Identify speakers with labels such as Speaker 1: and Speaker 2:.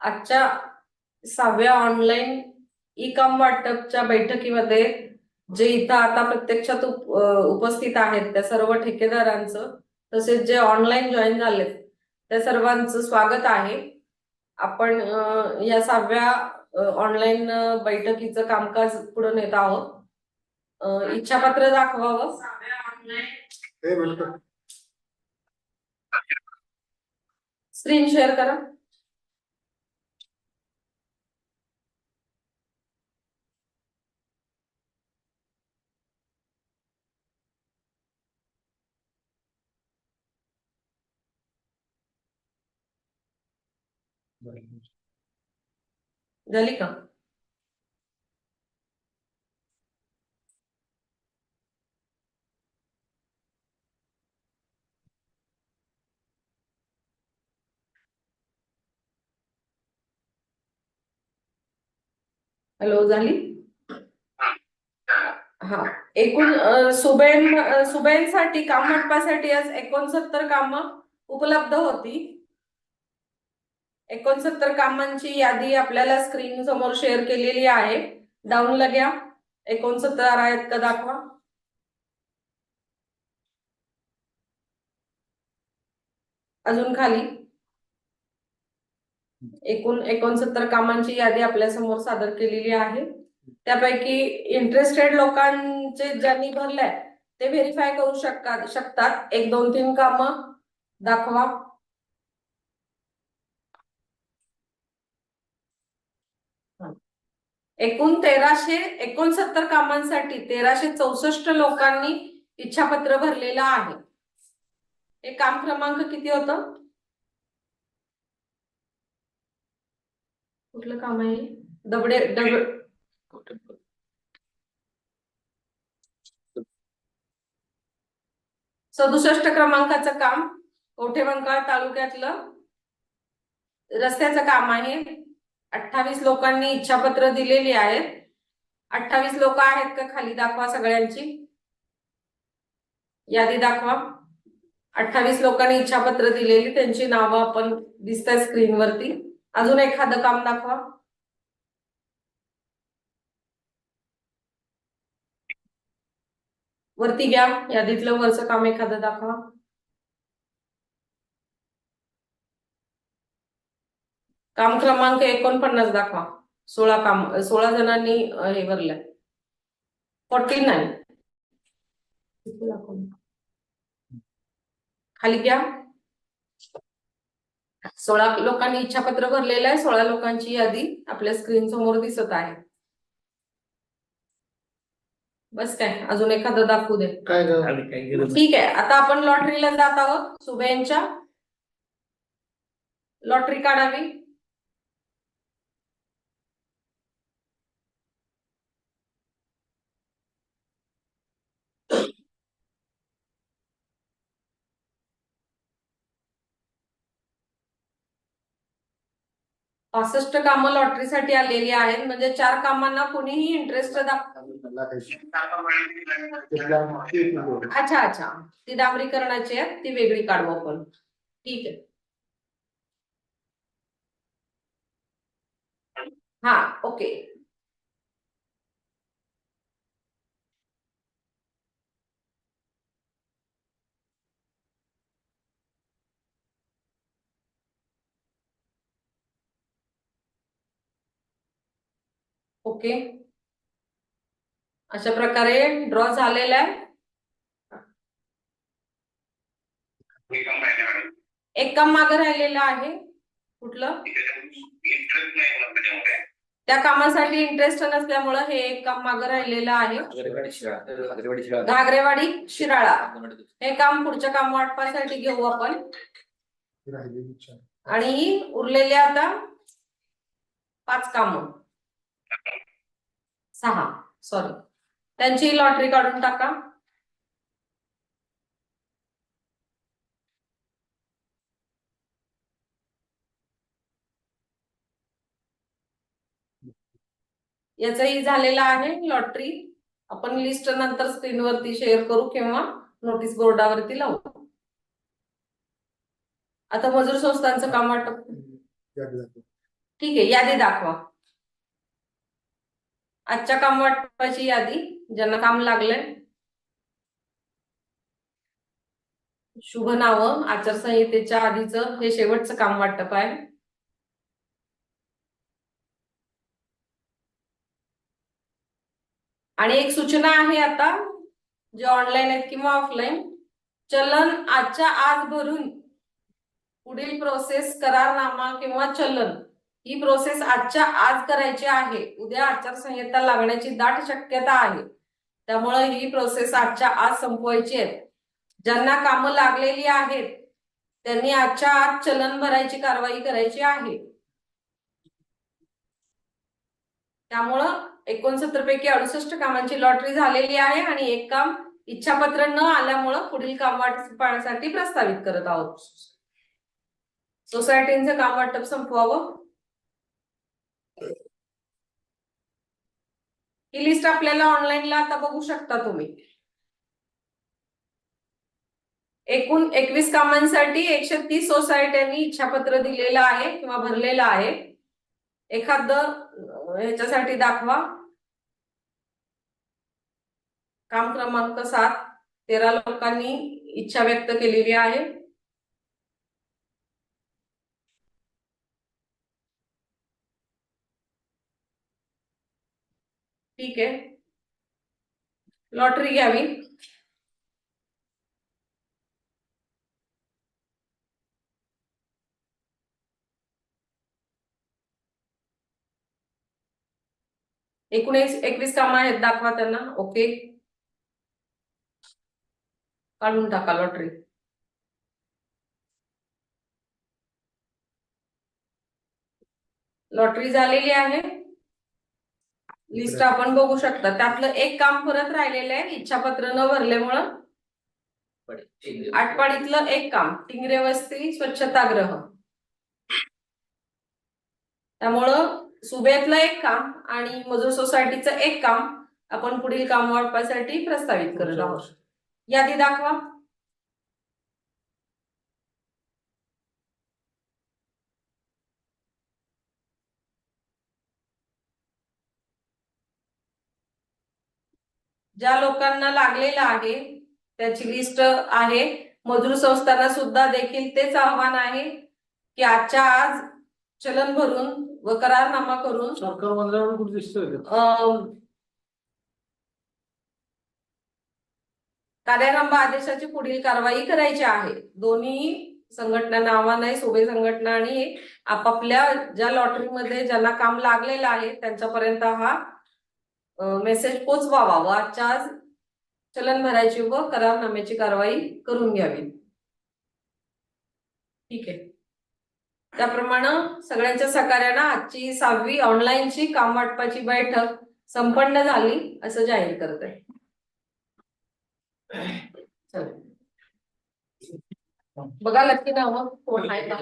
Speaker 1: आजच्या सहाव्या online e काम वाटपच्या बैठकीमध्ये जे इथं आता प्रत्यक्षात उपस्थित आहेत त्या सर्व ठेकेदारांचं तसेच जे ऑनलाईन जॉईन झालेत त्या सर्वांचं स्वागत आहे. आपण या सहाव्या ऑनलाईन बैठकीचं कामकाज पुढे नेत आहोत. इच्छापत्र दाखवावं
Speaker 2: हे म्हणतो
Speaker 1: स्क्रीन शेअर करा. झाली का हॅलो झाली हा. एकूण अ, सुबेन सुबेनसाठी काम वाटपासाठी आज एकोणसत्तर कामं उपलब्ध होती. एकोणसत्तर कामांची यादी आपल्याला स्क्रीन समोर शेअर केलेली आहे. डाऊनला घ्या. एकोणसत्तर आहेत का दाखवा? अजून खाली. एकूण एकोणसत्तर कामांची यादी आपल्यासमोर सादर केलेली आहे. त्यापैकी इंटरेस्टेड लोकांचे ज्यांनी भरलंय ते व्हेरीफाय करू शकतात शकतात. एक दोन तीन कामं दाखवा. एकूण तेराशे एकोणसत्तर कामांसाठी तेराशे चौसष्ट लोकांनी इच्छापत्र भरलेलं आहे. हे काम क्रमांक किती होतं? कुठलं काम आहे? दबडे दब सदुसष्ट क्रमांकाचं काम कवठेमंकाळ तालुक्यातलं रस्त्याचं काम आहे. अठ्ठावीस लोकांनी इच्छापत्र दिलेली आहेत. अठ्ठावीस लोक आहेत का खाली दाखवा सगळ्यांची. यादी दाखवा. अठ्ठावीस लोकांनी इच्छापत्र दिलेली त्यांची नावं आपण दिसतात स्क्रीनवरती अजून एखादं काम दाखवा. वरती घ्या यादीतलं वरचं काम एखादं दाखवा. काम क्रमांक एकोणपन्नास दाखवा. सोळा काम सोळा जणांनी हे भरलंय. Forty nine. खाली घ्या. सोळा लोकांनी इच्छापत्र भरलेलं आहे सोळा लोकांची यादी आपल्या स्क्रीन समोर दिसत आहे. बस काय अजून एखादं दाखवू दे.
Speaker 2: काय ग?
Speaker 3: आम्ही काही गरज
Speaker 1: ठीक आहे आता आपण लॉटरीला जात आहोत सुबेंच्या लॉटरी काढावी. पासष्ट कामं लॉटरीसाठी आलेली आहेत. म्हणजे चार कामांना कुणीही इंटरेस्ट अच्छा अच्छा. ती डांबरीकरणाची आहे. ती वेगळी काढू आपण. ठीक आहे. हा ओके. ओके. अशा प्रकारे ड्रॉ झालेला आहे. एक काम मागं राहिलेलं आहे. कुठलं? त्या कामासाठी इंटरेस्ट नसल्यामुळं हे एक काम मागं राहिलेलं आहे. घागरेवाडी शिराळा. हे काम पुढच्या काम वाटपासाठी घेऊ आपण. आणि उरलेले आता पाच काम. सहा. सॉरी त्यांची लॉटरी काढून टाका. याचंही झालेलं आहे लॉटरी आपण लिस्ट नंतर स्क्रीनवरती शेअर करू किंवा नोटीस बोर्डावरती लावू. आता मजूर संस्थांचं काम वाटप.
Speaker 2: दाखव.
Speaker 1: ठीक आहे यादी दाखवा. आजच्या काम वाटपाची यादी ज्यांना काम लागलंय. शुभ नाव आचारसंहितेच्या आधीचं हे शेवटचं काम वाटप आहे. आणि एक सूचना आहे आता जे ऑनलाईन आहेत किंवा ऑफलाईन चलन आजच्या आज भरून पुढील प्रोसेस करारनामा किंवा चलन ही प्रोसेस आजच्या आज करायची आहे. उद्या आचारसंहिता लागण्याची दाट शक्यता आहे. त्यामुळे ही प्रोसेस आजच्या आज संपवायची आहे. ज्यांना कामं लागलेली आहेत त्यांनी आजच्या आज चलन भरायची कारवाई करायची आहे. त्यामुळं एकोणसत्तर पैकी अडुसष्ट कामांची लॉटरी झालेली आहे आणि एक काम इच्छापत्र न आल्यामुळं पुढील काम वाटपासाठी प्रस्तावित करत आहोत. सोसायटीचं काम वाटप संपवावं. ही लिस्ट आपल्याला ऑनलाईनला आता बघू शकता तुम्ही. एकूण एकवीस कामांसाठी एकशे तीस सोसायट्यांनी इच्छापत्र दिलेलं आहे किंवा भरलेलं आहे. एखाद ह्याच्यासाठी दाखवा. काम क्रमांक सात तेरा लोकांनी इच्छा व्यक्त केलेली आहे. ठीक है। लॉटरी एकूण एक- एकवीस दाखवा ओके. काढून टाका लॉटरी. लॉटरी आहे. लिस्ट आपण बघू शकता. त्यातलं एक काम परत राहिलेलं आहे इच्छापत्र न भरल्यामुळं. आटपाडीतलं एक काम टिंगरे वस्ती स्वच्छतागृह त्यामुळं सुबेतलं एक काम आणि मजूर सोसायटीचं एक काम आपण पुढील काम वाटपासाठी प्रस्तावित करत आहोत. यादी दाखवा. ज्या लोकांना लागलेलं आहे त्याची लिस्ट आहे. मजूर संस्थांना सुद्धा देखील तेच आव्हान आहे की आजच्या आज चलन भरून व करारनामा करून
Speaker 2: सरकार मंदिरावर कुठे दिसतोय
Speaker 1: कार्यारंभ आदेशाची पुढील कारवाई करायची आहे. दोन्ही संघटनांना आव्हान आहे सोबे संघटना आणि आपापल्या ज्या लॉटरीमध्ये ज्यांना काम लागलेलं आहे त्यांच्यापर्यंत हा मेसेज पोचवावा. व आजच्या आज चलन भरायची व करारनाम्याची कारवाई करून घ्यावी. ठीक आहे. त्याप्रमाणे सगळ्यांच्या सहकार्यानं आजची सहावी ऑनलाईनची काम वाटपाची बैठक संपन्न झाली असं जाहीर करत आहे. बघा लक्की मग कोण आहे? का